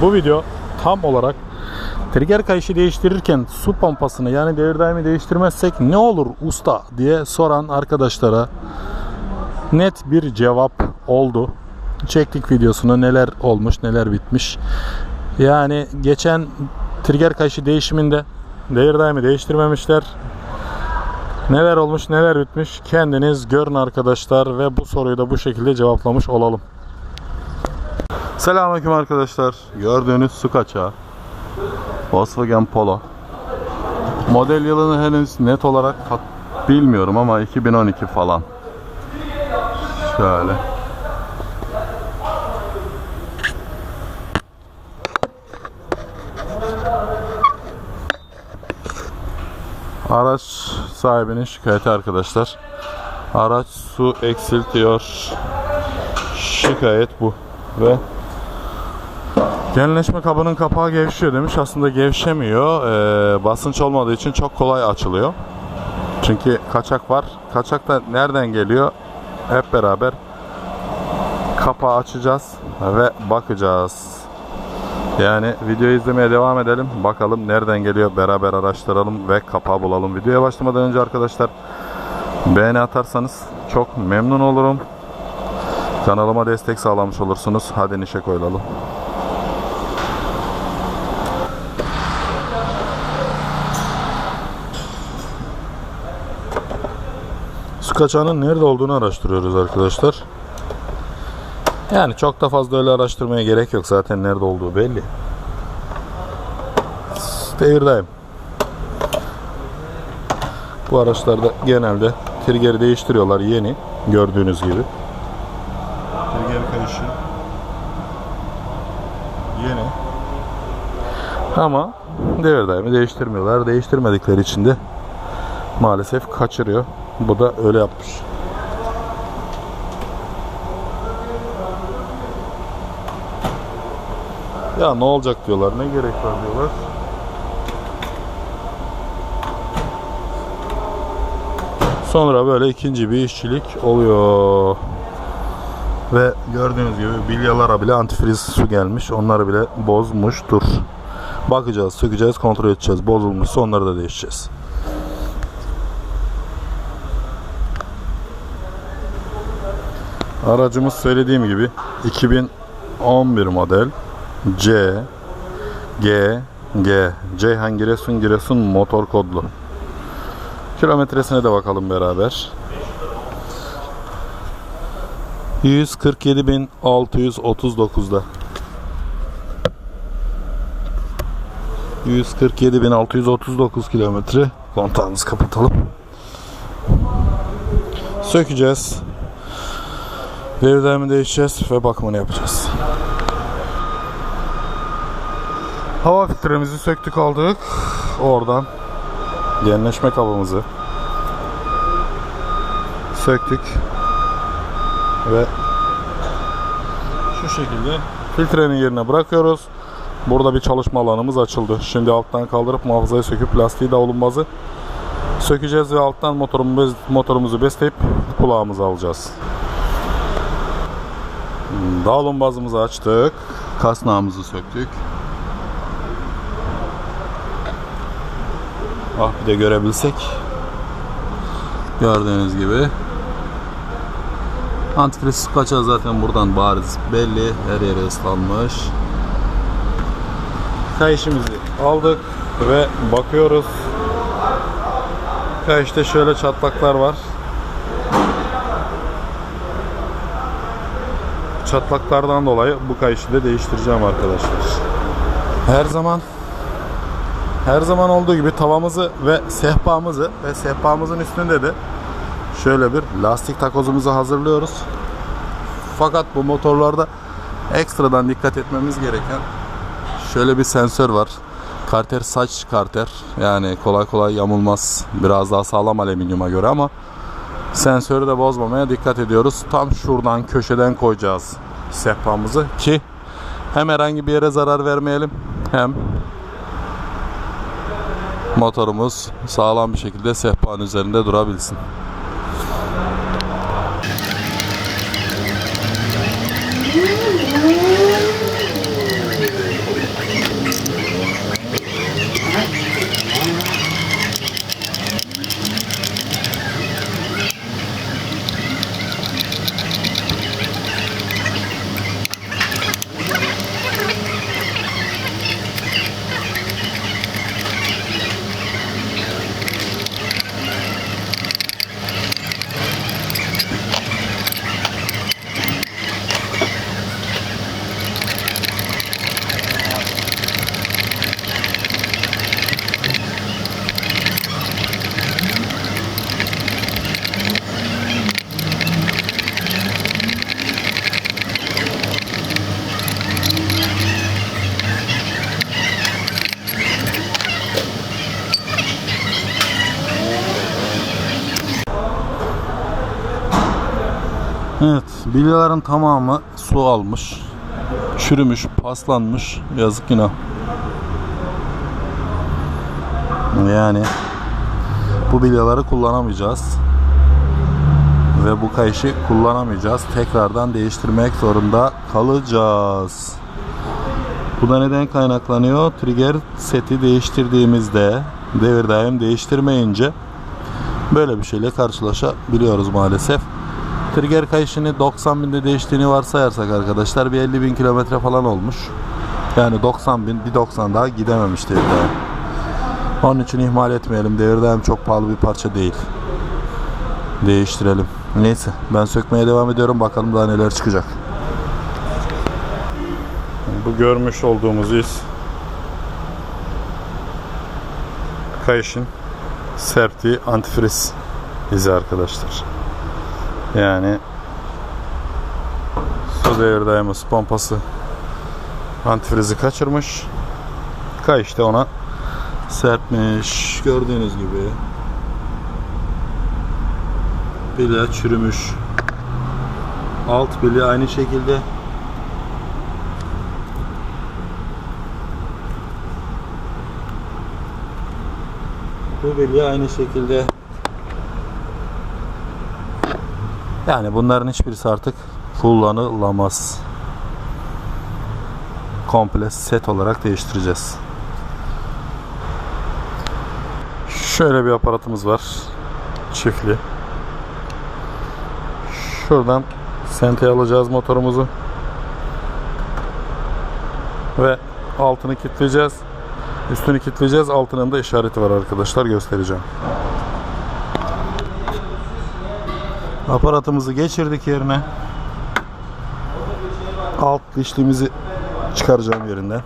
Bu video tam olarak trigger kayışı değiştirirken su pompasını yani devir daimi değiştirmezsek ne olur usta diye soran arkadaşlara net bir cevap oldu. Çektik videosunu neler olmuş neler bitmiş. Yani geçen trigger kayışı değişiminde devir daimi değiştirmemişler. Neler olmuş neler bitmiş kendiniz görün arkadaşlar ve bu soruyu da bu şekilde cevaplamış olalım. Selamünaleyküm arkadaşlar. Gördüğünüz su kaçağı. Volkswagen Polo. Model yılını henüz net olarak bilmiyorum ama 2012 falan. Şöyle. Araç sahibinin şikayeti arkadaşlar. Araç su eksiltiyor. Şikayet bu. Ve Genleşme kabının kapağı gevşiyor demiş. Aslında gevşemiyor. Ee, basınç olmadığı için çok kolay açılıyor. Çünkü kaçak var. Kaçak da nereden geliyor? Hep beraber kapağı açacağız ve bakacağız. Yani videoyu izlemeye devam edelim. Bakalım nereden geliyor beraber araştıralım ve kapağı bulalım. Videoya başlamadan önce arkadaşlar beğeni atarsanız çok memnun olurum. Kanalıma destek sağlamış olursunuz. Hadi nişe koyulalım. Kaçağının nerede olduğunu araştırıyoruz arkadaşlar. Yani çok da fazla öyle araştırmaya gerek yok. Zaten nerede olduğu belli. Devirdeyim. Bu araçlarda genelde trigger değiştiriyorlar yeni. Gördüğünüz gibi. Trigger kayışı yeni. Ama devir daimi değiştirmiyorlar. Değiştirmedikleri için de maalesef kaçırıyor. Bu da öyle yapmış. Ya ne olacak diyorlar. Ne gerek var diyorlar. Sonra böyle ikinci bir işçilik oluyor. Ve gördüğünüz gibi bilyalara bile antifriz su gelmiş. Onları bile bozmuştur. Bakacağız, sökeceğiz, kontrol edeceğiz. Bozulmuşsa onları da değişeceğiz. Aracımız söylediğim gibi 2011 model C G G Ceyhan Giresun Giresun motor kodlu. Kilometresine de bakalım beraber. 147.639'da. 147.639 kilometre. Kontağımızı kapatalım. Sökeceğiz. Devrelerimi değişeceğiz ve bakımını yapacağız. Hava filtremizi söktük aldık. Oradan genleşme kabımızı söktük ve şu şekilde filtrenin yerine bırakıyoruz. Burada bir çalışma alanımız açıldı. Şimdi alttan kaldırıp muhafazayı söküp lastiği davlumbazı sökeceğiz ve alttan motorumuzu, motorumuzu besleyip kulağımızı alacağız. Davlumbazımızı açtık. Kasnağımızı söktük. Ah bir de görebilsek. Gördüğünüz gibi. Antifriz kaçağı zaten buradan bariz belli. Her yere ıslanmış. Kayışımızı aldık ve bakıyoruz. Kayışta şöyle çatlaklar var. Çatlaklardan dolayı bu kayışı da değiştireceğim arkadaşlar. Her zaman her zaman olduğu gibi tavamızı ve sehpamızı ve sehpamızın üstünde de şöyle bir lastik takozumuzu hazırlıyoruz. Fakat bu motorlarda ekstradan dikkat etmemiz gereken şöyle bir sensör var. Karter saç karter. Yani kolay kolay yamulmaz. Biraz daha sağlam alüminyuma göre ama Sensörü de bozmamaya dikkat ediyoruz. Tam şuradan köşeden koyacağız sehpamızı ki hem herhangi bir yere zarar vermeyelim hem motorumuz sağlam bir şekilde sehpanın üzerinde durabilsin. Evet, bilyaların tamamı su almış. Çürümüş, paslanmış. Yazık günah. Yani bu bilyaları kullanamayacağız. Ve bu kayışı kullanamayacağız. Tekrardan değiştirmek zorunda kalacağız. Bu da neden kaynaklanıyor? Trigger seti değiştirdiğimizde devir daim değiştirmeyince böyle bir şeyle karşılaşabiliyoruz maalesef. Trigger kayışını 90 binde değiştiğini varsayarsak arkadaşlar bir 50 bin kilometre falan olmuş. Yani 90 bin bir 90 daha gidememiş devir daim. Onun için ihmal etmeyelim. Devir daim çok pahalı bir parça değil. Değiştirelim. Neyse ben sökmeye devam ediyorum. Bakalım daha neler çıkacak. Bu görmüş olduğumuz iz kayışın serptiği antifriz izi arkadaşlar. Yani su devir dayaması pompası antifrizi kaçırmış. Kayış da ona serpmiş. Gördüğünüz gibi bilye çürümüş. Alt bilye aynı şekilde Bu bilye aynı şekilde yani bunların hiçbirisi artık kullanılamaz. Komple set olarak değiştireceğiz. Şöyle bir aparatımız var. Çiftli. Şuradan senteye alacağız motorumuzu. Ve altını kilitleyeceğiz. Üstünü kilitleyeceğiz. Altının da işareti var arkadaşlar. Göstereceğim. Aparatımızı geçirdik yerine. Alt dişliğimizi çıkaracağım yerinden.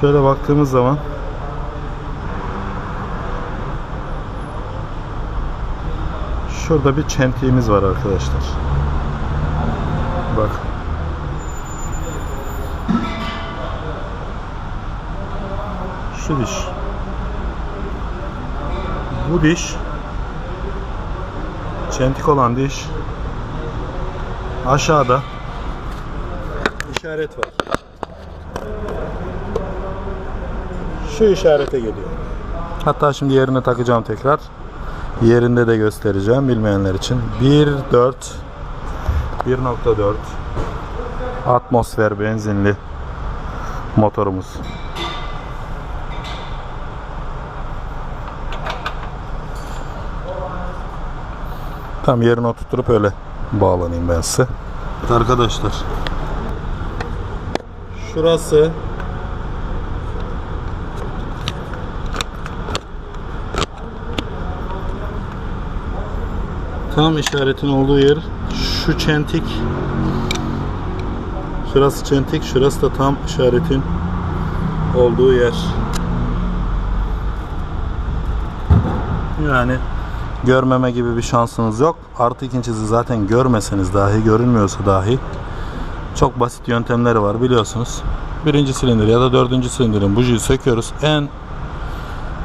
Şöyle baktığımız zaman Şurada bir çentiğimiz var arkadaşlar. Bak. Şu diş. Bu diş çentik olan diş aşağıda işaret var. Şu işarete geliyor. Hatta şimdi yerine takacağım tekrar. Yerinde de göstereceğim bilmeyenler için. 1.4 1.4 atmosfer benzinli motorumuz. Tam yerine oturtup öyle bağlanayım ben size. Evet arkadaşlar. Şurası tam işaretin olduğu yer şu çentik şurası çentik şurası da tam işaretin olduğu yer yani görmeme gibi bir şansınız yok artı ikincisi zaten görmeseniz dahi görünmüyorsa dahi çok basit yöntemleri var biliyorsunuz birinci silindir ya da dördüncü silindirin bujiyi söküyoruz en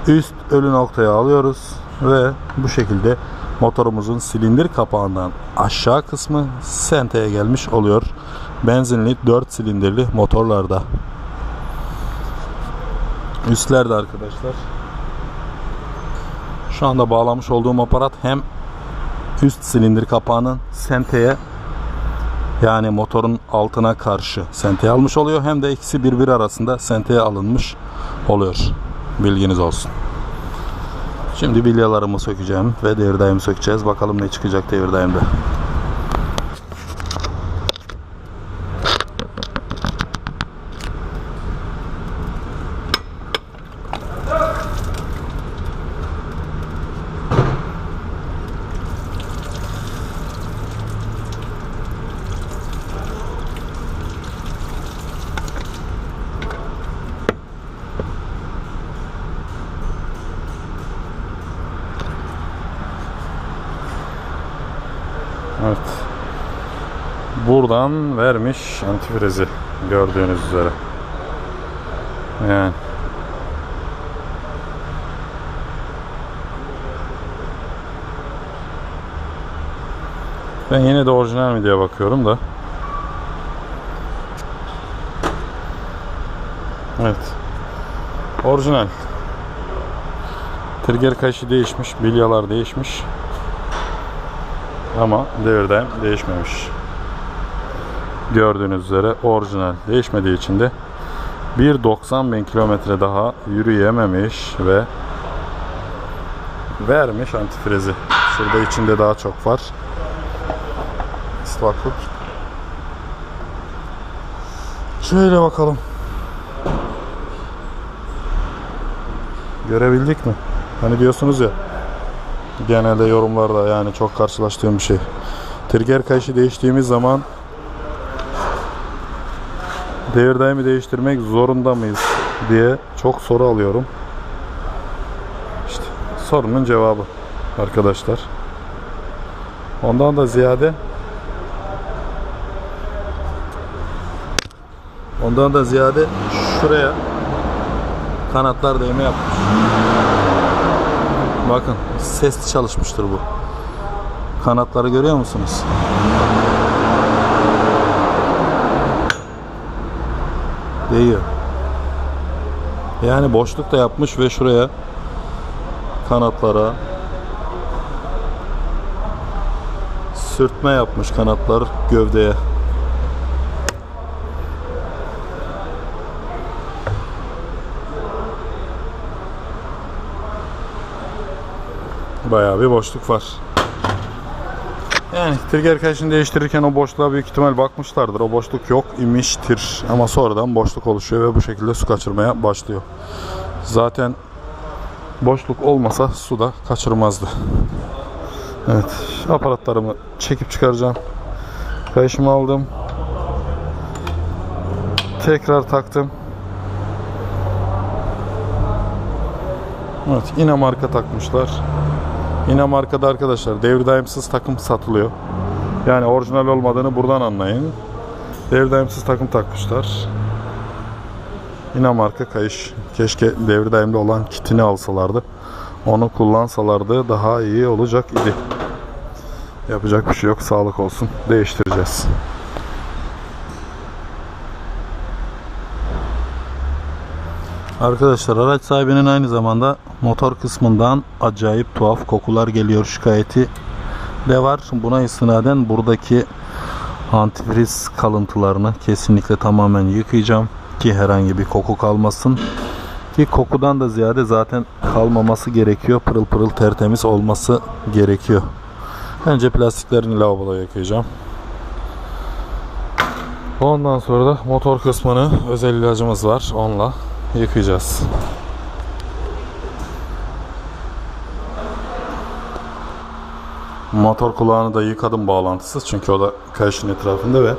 üst ölü noktaya alıyoruz ve bu şekilde motorumuzun silindir kapağından aşağı kısmı senteye gelmiş oluyor. Benzinli 4 silindirli motorlarda. Üstlerde arkadaşlar. Şu anda bağlamış olduğum aparat hem üst silindir kapağının senteye yani motorun altına karşı senteye almış oluyor hem de ikisi birbiri arasında senteye alınmış oluyor. Bilginiz olsun. Şimdi bilyalarımı sökeceğim ve devir sökeceğiz. Bakalım ne çıkacak devir daimde. Evet. Buradan vermiş antifrizi gördüğünüz üzere. Yani. Ben yine de orijinal mi diye bakıyorum da. Evet. Orijinal. Trigger kayışı değişmiş, bilyalar değişmiş. Ama devirden değişmemiş. Gördüğünüz üzere orijinal. Değişmediği için de 1.90 bin kilometre daha yürüyememiş ve vermiş antifrizi. Şurada içinde daha çok var. İstakut. Şöyle bakalım. Görebildik mi? Hani diyorsunuz ya genelde yorumlarda yani çok karşılaştığım bir şey. Trigger kayışı değiştiğimiz zaman devir daimi değiştirmek zorunda mıyız diye çok soru alıyorum. İşte sorunun cevabı arkadaşlar. Ondan da ziyade Ondan da ziyade şuraya kanatlar değme yapmış. Bakın sesli çalışmıştır bu. Kanatları görüyor musunuz? Değiyor. Yani boşluk da yapmış ve şuraya kanatlara sürtme yapmış kanatlar gövdeye. Bayağı bir boşluk var. Yani trigger kayışını değiştirirken o boşluğa büyük ihtimal bakmışlardır. O boşluk yok imiştir. Ama sonradan boşluk oluşuyor ve bu şekilde su kaçırmaya başlıyor. Zaten boşluk olmasa su da kaçırmazdı. Evet. Aparatlarımı çekip çıkaracağım. Kayışımı aldım. Tekrar taktım. Evet. Yine marka takmışlar. Yine markada arkadaşlar devir daimsiz takım satılıyor. Yani orijinal olmadığını buradan anlayın. Devir daimsiz takım takmışlar. Yine marka kayış. Keşke devir daimli olan kitini alsalardı. Onu kullansalardı daha iyi olacak idi. Yapacak bir şey yok. Sağlık olsun. Değiştireceğiz. Arkadaşlar araç sahibinin aynı zamanda motor kısmından acayip tuhaf kokular geliyor şikayeti de var. Buna istinaden buradaki antifriz kalıntılarını kesinlikle tamamen yıkayacağım ki herhangi bir koku kalmasın. Ki kokudan da ziyade zaten kalmaması gerekiyor. Pırıl pırıl tertemiz olması gerekiyor. Önce plastiklerini lavaboda yıkayacağım. Ondan sonra da motor kısmını özel ilacımız var. Onunla yıkayacağız. Motor kulağını da yıkadım bağlantısız çünkü o da kayışın etrafında ve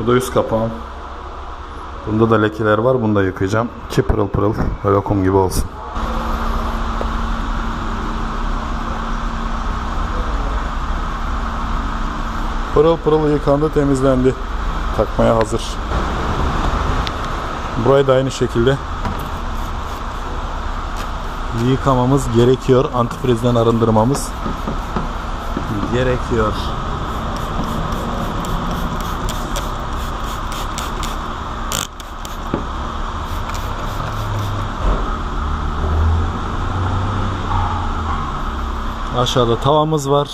bu da üst kapağım. Bunda da lekeler var. Bunu da yıkayacağım ki pırıl pırıl lokum gibi olsun. Pırıl pırıl yıkandı, temizlendi. Takmaya hazır. Burayı da aynı şekilde yıkamamız gerekiyor. Antifrizden arındırmamız gerekiyor. Aşağıda tavamız var.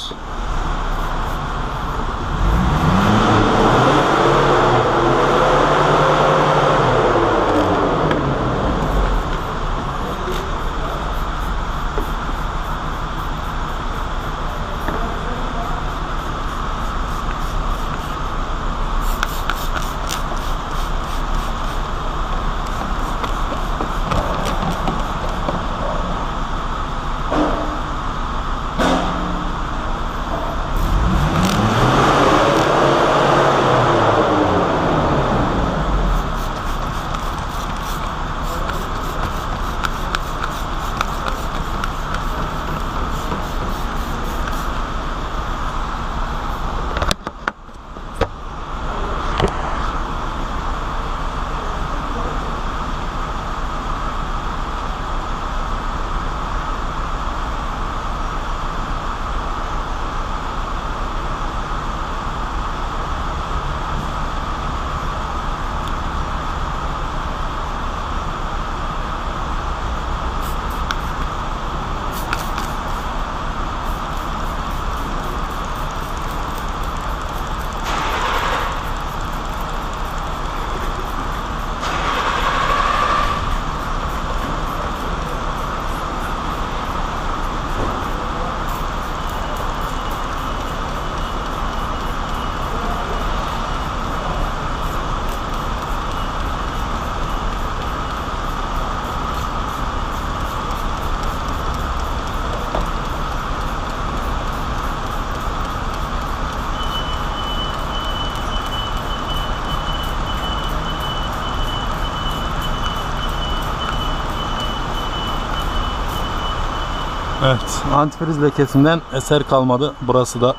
Evet, antifriz lekesinden eser kalmadı. Burası da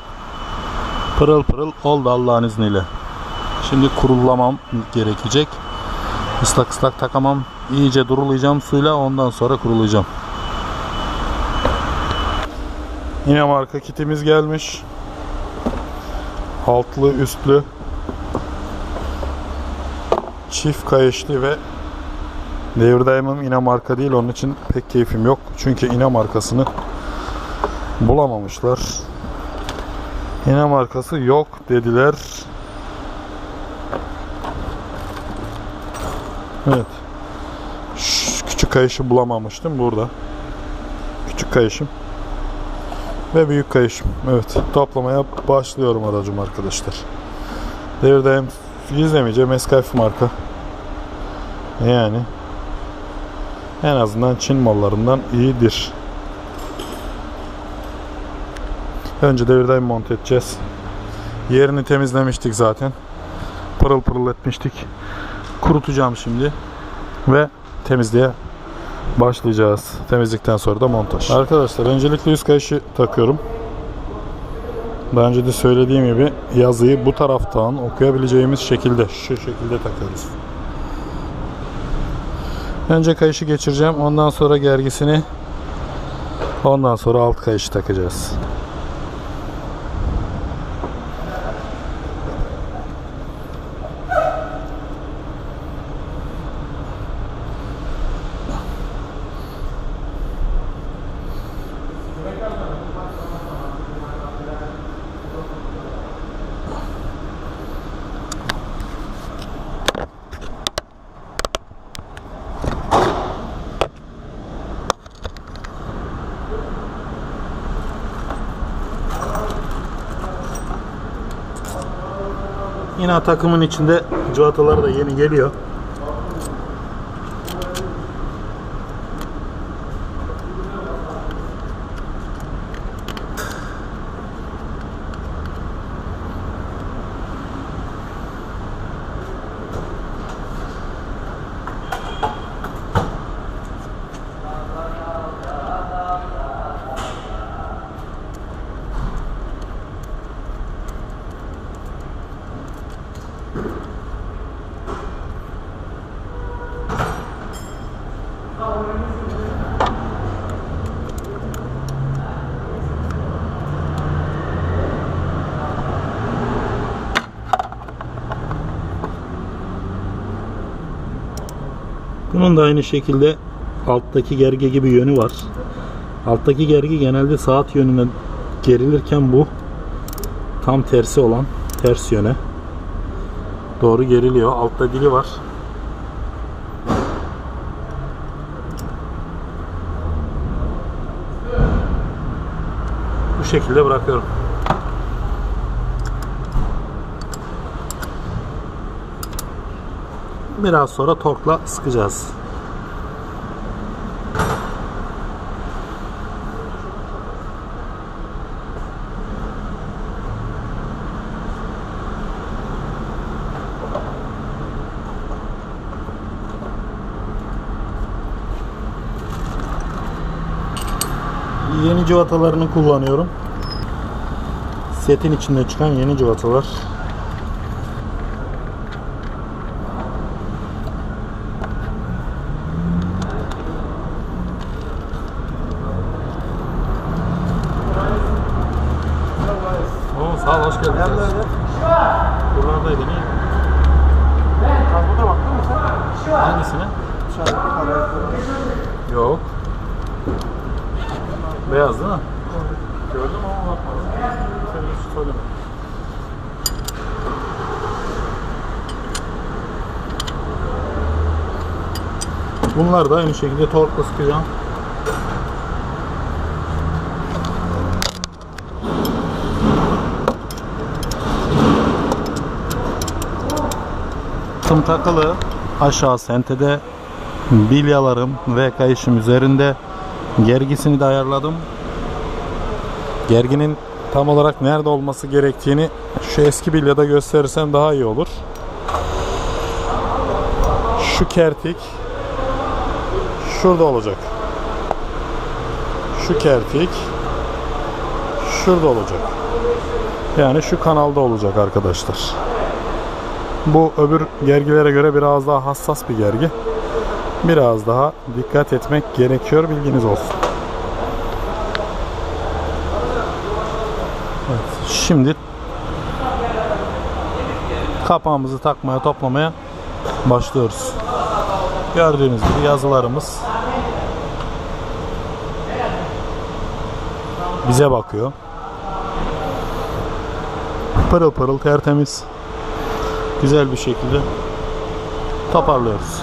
pırıl pırıl oldu Allah'ın izniyle. Şimdi kurulamam gerekecek. Islak ıslak takamam. İyice durulayacağım suyla ondan sonra kurulayacağım. Yine marka kitimiz gelmiş. Altlı üstlü çift kayışlı ve devir daimim yine marka değil onun için pek keyfim yok. Çünkü ine markasını bulamamışlar. İne markası yok dediler. Evet. Şu küçük kayışı bulamamıştım burada. Küçük kayışım ve büyük kayışım. Evet, toplamaya başlıyorum aracım arkadaşlar. Devir daim izlemeyeceğim Escalf marka. Yani en azından Çin mallarından iyidir. Önce devir daim monte edeceğiz. Yerini temizlemiştik zaten. Pırıl pırıl etmiştik. Kurutacağım şimdi. Ve temizliğe başlayacağız. Temizlikten sonra da montaj. Arkadaşlar öncelikle yüz kayışı takıyorum. Daha önce de söylediğim gibi yazıyı bu taraftan okuyabileceğimiz şekilde şu şekilde takıyoruz. Önce kayışı geçireceğim. Ondan sonra gergisini ondan sonra alt kayışı takacağız. Yine takımın içinde civatalar da yeni geliyor. Bunun da aynı şekilde alttaki gerge gibi yönü var. Alttaki gergi genelde saat yönüne gerilirken bu tam tersi olan ters yöne doğru geriliyor. Altta dili var. Bu şekilde bırakıyorum. Biraz sonra torkla sıkacağız. Yeni civatalarını kullanıyorum. Setin içinde çıkan yeni civatalar. Yok. Beyaz değil mi? Gördüm ama bakmadım. Sen hiç söyleme. Bunlar da aynı şekilde torkla sıkacağım. Tım takılı aşağı sentede bilyalarım ve kayışım üzerinde gergisini de ayarladım. Gerginin tam olarak nerede olması gerektiğini şu eski bilyada gösterirsem daha iyi olur. Şu kertik şurada olacak. şu kertik şurada olacak. Yani şu kanalda olacak arkadaşlar. Bu öbür gergilere göre biraz daha hassas bir gergi. Biraz daha dikkat etmek gerekiyor bilginiz olsun. Evet, şimdi kapağımızı takmaya toplamaya başlıyoruz. Gördüğünüz gibi yazılarımız bize bakıyor. Pırıl pırıl tertemiz. Güzel bir şekilde toparlıyoruz.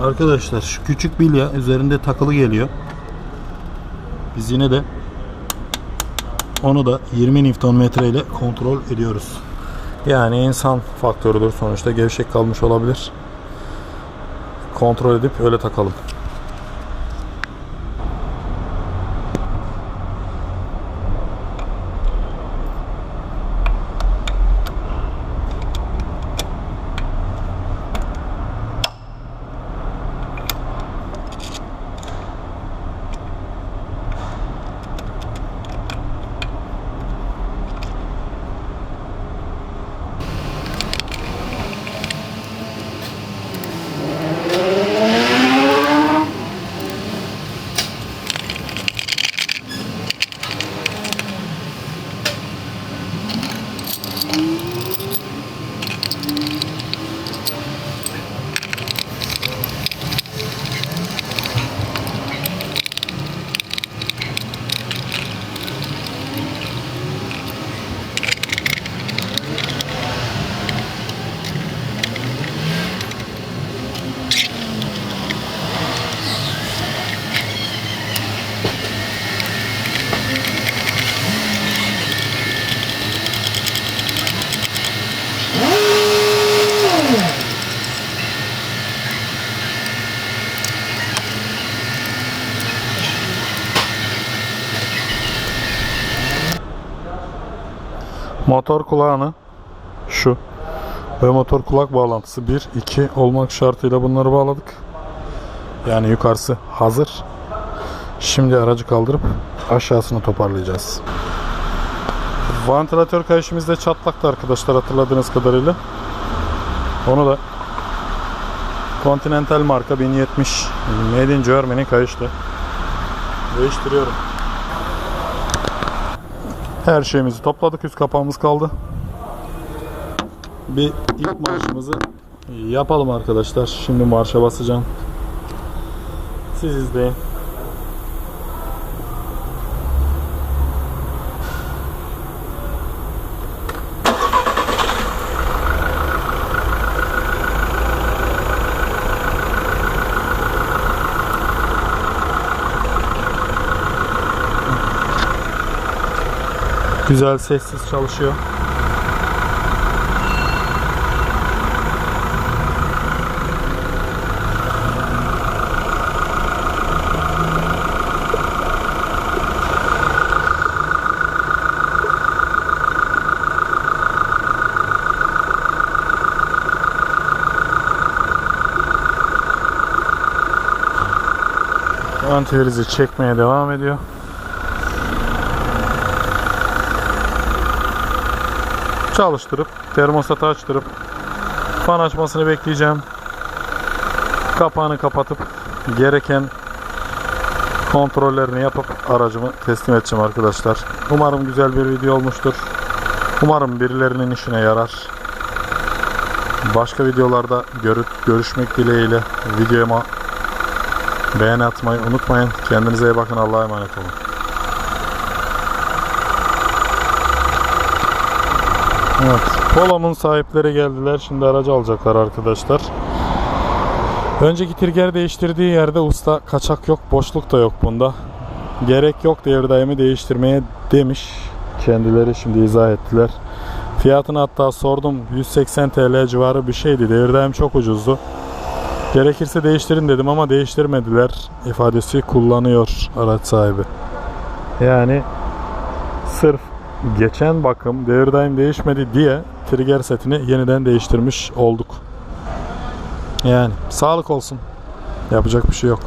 Arkadaşlar şu küçük bilya üzerinde takılı geliyor. Biz yine de onu da 20 Nm ile kontrol ediyoruz. Yani insan faktörüdür sonuçta gevşek kalmış olabilir. Kontrol edip öyle takalım. Motor kulağını şu ve motor kulak bağlantısı 1 2 olmak şartıyla bunları bağladık. Yani yukarısı hazır. Şimdi aracı kaldırıp aşağısını toparlayacağız. Vantilatör kayışımız da çatlaktı arkadaşlar hatırladığınız kadarıyla. Onu da Continental marka 1070 Made in Germany kayışla değiştiriyorum. Her şeyimizi topladık. Üst kapağımız kaldı. Bir ilk marşımızı yapalım arkadaşlar. Şimdi marşa basacağım. Siz izleyin. Güzel sessiz çalışıyor. Antivirizi çekmeye devam ediyor. Çalıştırıp termostatı açtırıp fan açmasını bekleyeceğim. Kapağını kapatıp gereken kontrollerini yapıp aracımı teslim edeceğim arkadaşlar. Umarım güzel bir video olmuştur. Umarım birilerinin işine yarar. Başka videolarda görüşmek dileğiyle videoma beğeni atmayı unutmayın. Kendinize iyi bakın. Allah'a emanet olun. Evet. Polo'nun sahipleri geldiler. Şimdi aracı alacaklar arkadaşlar. Önceki trigger değiştirdiği yerde usta kaçak yok, boşluk da yok bunda. Gerek yok devir daimi değiştirmeye demiş. Kendileri şimdi izah ettiler. Fiyatını hatta sordum. 180 TL civarı bir şeydi. Devir daim çok ucuzdu. Gerekirse değiştirin dedim ama değiştirmediler. ifadesi kullanıyor araç sahibi. Yani sırf geçen bakım devir daim değişmedi diye trigger setini yeniden değiştirmiş olduk. Yani sağlık olsun. Yapacak bir şey yok.